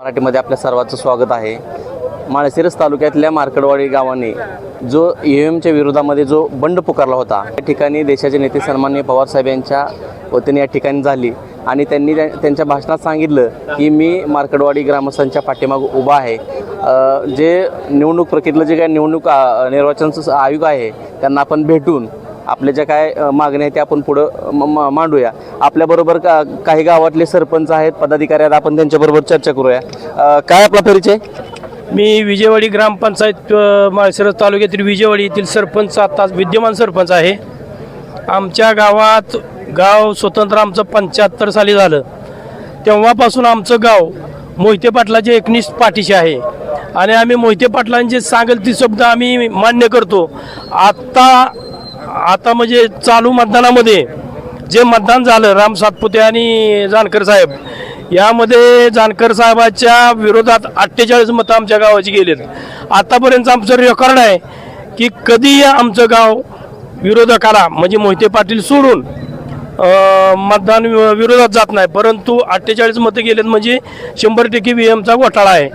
मराठीमध्ये आपल्या सर्वांचं स्वागत आहे. माळशिरस तालुक्यातल्या मार्कडवाडी गावाने जो ई एमच्या विरोधामध्ये जो बंड पुकारला होता त्या ठिकाणी देशाचे नेते सन्माननीय पवारसाहेब यांच्या वतीने या ठिकाणी झाली. आणि त्यांनी त्यांच्या भाषणात सांगितलं की मी मार्कडवाडी ग्रामस्थांच्या पाठीमाग उभा आहे. जे निवडणूक प्रक्रियेतलं जे काय निवडणूक अ, निर्वाचन आयोग आहे त्यांना आपण भेटून आपल्या ज्या काय मागण्या आहेत त्या आपण पुढं म- मांडूया. आपल्याबरोबर का काही गावातले सरपंच आहेत पदाधिकारी आहेत आपण त्यांच्याबरोबर चर्चा करूया. काय आपला परिचय? मी विजयवाडी ग्रामपंचायत माळशिरस तालुक्यातील विजयवाडी येथील सरपंच आता विद्यमान सरपंच आहे. आमच्या गावात गाव स्वतंत्र आमचं पंच्याहत्तर साली झालं. तेव्हापासून आमचं गाव मोहिते पाटलाचे एकनिष्ठ पाठीशी आहे. आणि आम्ही मोहिते पाटलांचे सांगेल ती शब्द आम्ही मान्य करतो. आत्ता आता म्हणजे चालू मतदानामध्ये जे मतदान झालं राम सातपुते आणि जानकर साहेब यामध्ये जानकर साहेबाच्या विरोधात अठ्ठेचाळीस मतं आमच्या गावाची गेलेत. आतापर्यंत आमचं रेकॉर्ड आहे की कधी आमचं गाव विरोधकाला म्हणजे मोहिते पाटील सोडून मतदान वि- विरोधात जात नाही. परंतु अठ्ठेचाळीस मतं गेलेत म्हणजे शंभर टक्के व्ही एमचा घोटाळा आहे.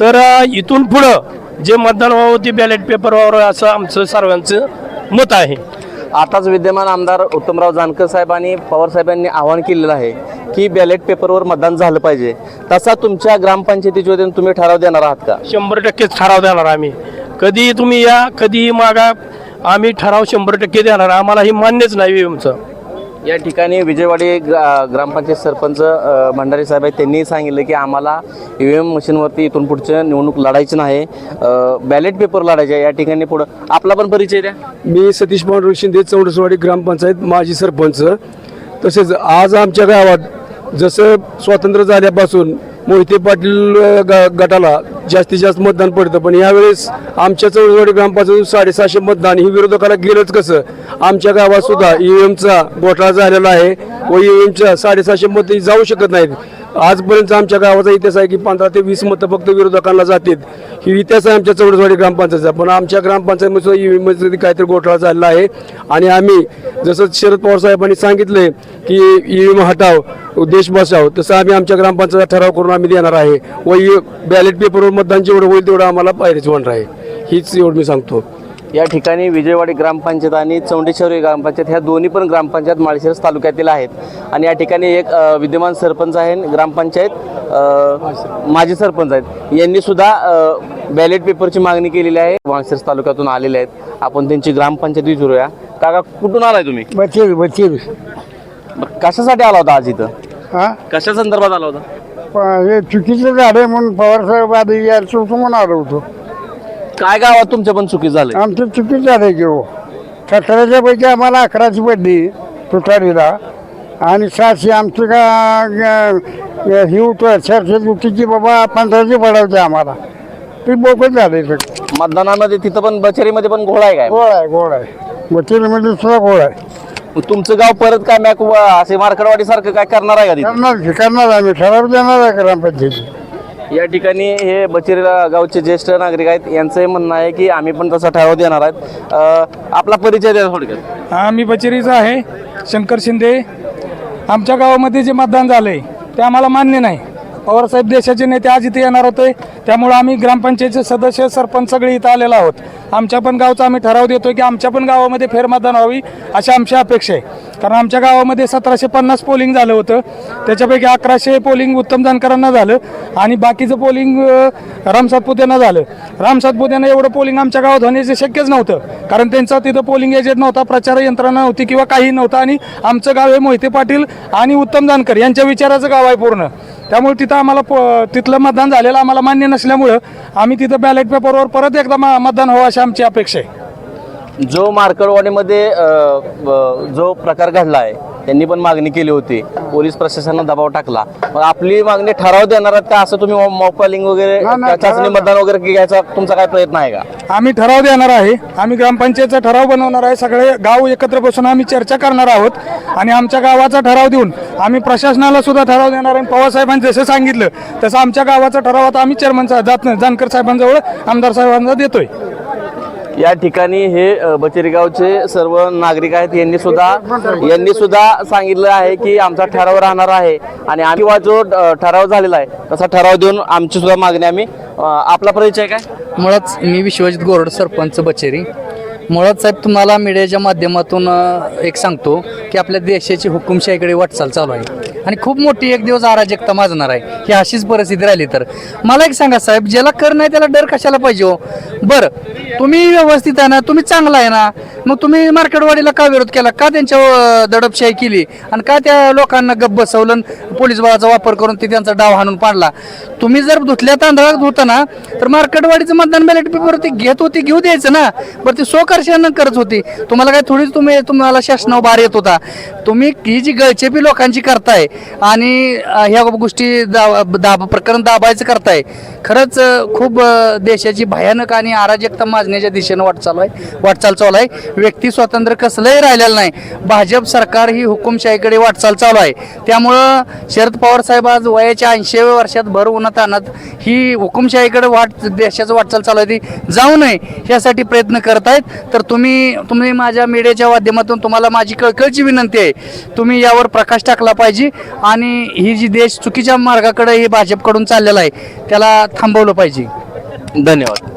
तर इथून पुढं जे मतदान व्हावं ते बॅलेट पेपर व्हावं असं आमचं सर्वांचं मत आहे. आताच विद्यमान आमदार उत्तमराव जानकर साहेब आणि पवार साहेबांनी आवाहन केलेलं आहे की बॅलेट पेपरवर मतदान झालं पाहिजे. तसा तुमच्या ग्रामपंचायतीच्या वतीने तुम्ही ठराव देणार आहात का? शंभर टक्केच ठराव देणार आम्ही. कधी तुम्ही या कधीही मागा आम्ही ठराव शंभर टक्के देणार. आम्हाला ही मान्यच नाही आमचं या ठिकाणी विजयवाडी ग्रा ग्रामपंचायत सरपंच भंडारी साहेब आहेत. त्यांनी सांगितलं की आम्हाला ई व्ही एम मशीनवरती इथून पुढचं निवडणूक लढायची नाही. बॅलेट पेपर लढायचे आहे. या ठिकाणी पुढं आपला पण परिचय द्या. मी सतीश पांडुरंग शिंदे चौंडसवाडी ग्रामपंचायत माजी सरपंच. तसेच आज आमच्या गावात जसं स्वातंत्र्य झाल्यापासून मोहिते पाटील ग- गटाला जास्तीत जास्त मतदान पडतं. पण यावेळेस आमच्या चौंडसवाडी ग्रामपंचायत साडेसहाशे मतदान ही विरोधकाला गेलंच कसं? आमच्या गावात सुद्धा ईव्हीएमचा घोटाळा झालेला आहे. व ईव्हीएमच्या साडेसहाशे मतं जाऊ शकत नाहीत. आजपर्यंत आमच्या गावाचा इतिहास आहे की पंधरा ते वीस मतं फक्त विरोधकांना जातात. ही इतिहास आहे आमच्या चौडसवाडी ग्रामपंचायतचा. पण आमच्या ग्रामपंचायतमध्ये काहीतरी घोटाळा झालेला आहे. आणि आम्ही जसं शरद पवार साहेबांनी सांगितलं की ई ईव्हीएम हटाव देश बसाव तसं आम्ही आमच्या ग्रामपंचायत ठराव करून आम्ही देणार आहे. व बॅलेट पेपरवर मतदान जेवढं होईल तेवढं आम्हाला पाहिजे होणार आहे. हीच एवढं मी सांगतो. या ठिकाणी विजयवाडी ग्रामपंचायत आणि चौंडेश्वरी ग्रामपंचायत ह्या दोन्ही पण ग्रामपंचायत माळशिरस तालुक्यातील आहेत. आणि या ठिकाणी एक विद्यमान सरपंच आहे ग्रामपंचायत माजी सरपंच आहेत. यांनी सुद्धा बॅलेट पेपरची मागणी केलेली आहे. माळशिरस तालुक्यातून आलेले आहेत. आपण त्यांची ग्रामपंचायत विचारूया. काका कुठून आलाय तुम्ही? बचीर बचीर बरं, कशासाठी आला होता आज इथं? हा? कशा संदर्भात आला होता? हे चुकीचं झालं म्हणून पवार साहेब आधी यायचं म्हणून आलो होतो. काय गावात तुमच्या पण चुकी झालं? आमचं चुकीचं झालं की हो. सतराच्या पैकी आम्हाला अकराची पडली तुतारीला. आणि सातशे आमचं का हे होतं चारशे की बाबा पंधराशे पडायचे आम्हाला. ते बोकच झालं सगळं. मतदानामध्ये तिथं पण बचेरीमध्ये पण घोळा आहे काय? गोळ आहे गोळ आहे. बचीरमध्ये सुद्धा गोळ आहे. मग तुमचं गाव परत काय मॅक असे मार्कडवाडी सारखं काय करणार आहे का तिथं? करणार करणार आम्ही. ठराव देणार आहे ग्रामपंचायती या ठिकाणी हे बचिरेला गावचे ज्येष्ठ नागरिक आहेत. यांचंही म्हणणं आहे की आम्ही पण तसा ठराव देणार आहेत. आपला परिचय द्या थोडक्यात. आम्ही बचेरीचा आहे. शंकर शिंदे. आमच्या गावामध्ये जे मतदान झालं आहे ते आम्हाला मान्य नाही. पवारसाहेब देशाचे नेते आज इथे येणार होते. त्यामुळं आम्ही ग्रामपंचायतचे सदस्य सरपंच सगळे इथं आलेलो आहोत. आमच्या पण गावचा आम्ही ठराव देतोय की आमच्या पण गावामध्ये फेरमतदान व्हावी अशी आमची अपेक्षा आहे. कारण आमच्या गावामध्ये सतराशे पन्नास पोलिंग झालं होतं. त्याच्यापैकी अकराशे पोलिंग उत्तम जानकरांना झालं आणि बाकीचं पोलिंग राम सातपुतेंना झालं. राम एवढं पोलिंग आमच्या गावात होण्याचं शक्यच नव्हतं. कारण त्यांचा तिथं पोलिंग एजंट नव्हता प्रचार यंत्रणा नव्हती किंवा काही नव्हतं आणि आमचं गाव हे मोहिते पाटील आणि उत्तम जानकर यांच्या विचाराचं गाव आहे पूर्ण. त्यामुळे तिथं आम्हाला प- तिथलं मतदान झालेलं आम्हाला मान्य नसल्यामुळं आम्ही तिथं बॅलेट पेपरवर परत एकदा मतदान व्हावं अशी आमची अपेक्षा आहे. जो मार्कडवाडीमध्ये जो प्रकार घडला आहे त्यांनी पण मागणी केली होती. पोलीस प्रशासनानं दबाव टाकला. मग आपली मागणी ठराव देणार आहेत का? असं तुम्ही मॉकलिंग वगैरे चाचणी मतदान वगैरे घ्यायचा तुमचा काय प्रयत्न आहे का? आम्ही ठराव देणार आहे. आम्ही ग्रामपंचायतचा ठराव बनवणार आहे. सगळे गाव एकत्र बसून आम्ही चर्चा करणार आहोत आणि आमच्या गावाचा ठराव देऊन आम्ही प्रशासनाला सुद्धा ठराव देणार आहे. पवारसाहेबांनी जसं सांगितलं तसं आमच्या गावाचा ठराव आता आम्ही चेअरमन साहेब जात जानकर साहेबांजवळ आमदार साहेबांना देतोय. या ठिकाणी हे बचेरीगावचे सर्व नागरिक आहेत. यांनी सुद्धा यांनी सुद्धा सांगितलं आहे की आमचा ठराव राहणार आहे. आणि आम्ही किंवा जो ठराव झालेला आहे तसा ठराव देऊन आमची सुद्धा मागणी आम्ही आपला परिचय काय? मुळात मी विश्वजित गोरड सरपंच बचेरी. मुळात साहेब तुम्हाला मीडियाच्या माध्यमातून एक सांगतो की आपल्या देशाची हुकुमशाहीकडे वाटचाल चालू आहे. आणि खूप मोठी एक दिवस अराजकता माजणार आहे. ही अशीच परिस्थिती राहिली तर. मला एक सांगा साहेब ज्याला कर नाही त्याला डर कशाला पाहिजे हो? बरं तुम्ही व्यवस्थित आहे ना तुम्ही चांगला आहे ना मग तुम्ही मार्केटवाडीला का विरोध केला? का त्यांच्या दडपशाही केली? आणि का त्या लोकांना गप्प बसवलं आणि पोलीस बळाचा वापर करून ते त्यांचा डाव हाणून पाडला? तुम्ही जर धुतल्या तांदळात होता ना तर मार्केटवाडीचं मतदान बॅलेट पेपर ते घेत होती घेऊ द्यायचं ना. बरं ते वर्षानं करत होती. तुम्हाला काय थोडीच तुम्ही तुम्हाला शासनावर भार येत होता. तुम्ही ही जी गळचेपी लोकांची करताय आणि ह्या गोष्टी दाब दाब प्रकरण दाबायचं करताय खरंच खूप देशाची भयानक आणि अराजकता माजण्याच्या दिशेनं वाटचाल आहे वाटचाल चालू आहे. व्यक्ती स्वातंत्र्य कसलंही राहिलेलं नाही. भाजप सरकार ही हुकुमशाहीकडे वाटचाल चालू आहे. त्यामुळं शरद पवार साहेब आज वयाच्या ऐंशीव्या वर्षात भर उन्हात आणत ही हुकुमशाहीकडे वाट देशाचं वाटचाल चालू आहे. ती जाऊ नये यासाठी प्रयत्न करत आहेत तर तुम्ही तुम्ही माझ्या मीडियाच्या माध्यमातून तुम्हाला माझी कळकळची विनंती आहे. तुम्ही यावर प्रकाश टाकला पाहिजे आणि ही जी देश चुकीच्या मार्गाकडे ही भाजपकडून चाललेला आहे त्याला थांबवलं पाहिजे. धन्यवाद.